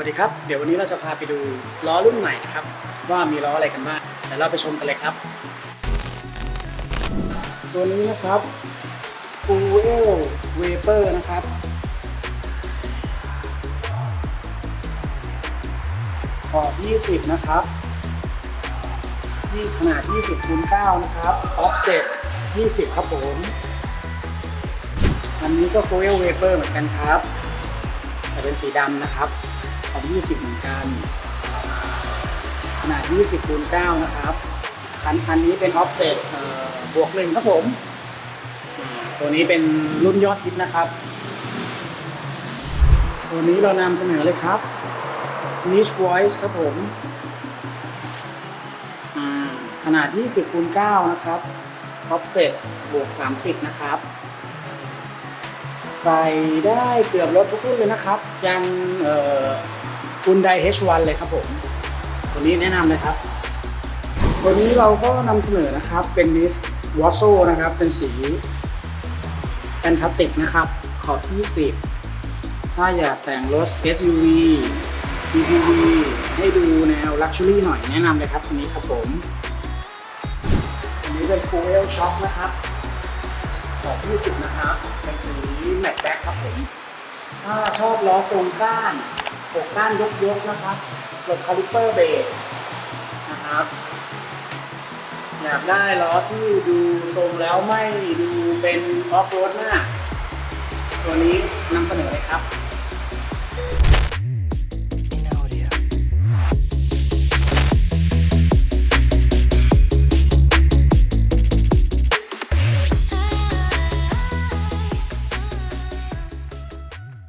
สวัสดีครับ เดี๋ยววันนี้เราจะพาไปดูล้อรุ่นใหม่นะครับ ว่ามีล้ออะไรกันบ้างเดี๋ยวเราไปชมกันเลยครับ ตัวนี้นะครับ Fuel Vapor นะครับ ขอบ 20 นะครับ20ขนาด 20คูณ9นะครับ Offset 20 ครับผม อันนี้ก็ Fuel Vapor เหมือนกันครับแต่เป็นสีดำนะครับ ของ 20 เหมือนกัน ขนาด 20คูณ9นะครับคันคันนี้เป็น offset เอ่อบวกหนึ่งครับผม ตัวนี้เป็นรุ่นยอดฮิตนะครับ ตัวนี้เรานำเสนอเลยครับ Niche Voice ครับผมอ่าขนาด 20คูณ9นะครับ offset บวก 30 นะครับ ใส่ได้เกือบรถทุกรุ่นเลยนะครับ ยันเอ่อ คุณได H1 เลยครับผม ตัวนี้แนะนำเลยครับ ตัวนี้เราก็นำเสนอนะครับ เป็นดิสวอชโซนะครับ เป็นสีแฟนตาติกนะครับ ขอบที่10ถ้าอยากแต่งรถ SUV EPV ให้ดูแนว Luxury หน่อยแนะนำเลยครับตัวนี้ครับผมอันนี้เป็น Fuel Shock นะครับขอบ 20 นะครับ เป็นสีแมตต์แบ็คครับผม ถ้าชอบล้อทรงก้าน อกก้านยกยกนะครับหลบคาลิปเปอร์เบรกนะครับอยากได้ล้อที่ดูทรงแล้วไม่ดูเป็นออฟโรดมาก ตัวนี้นำเสนอเลยครับ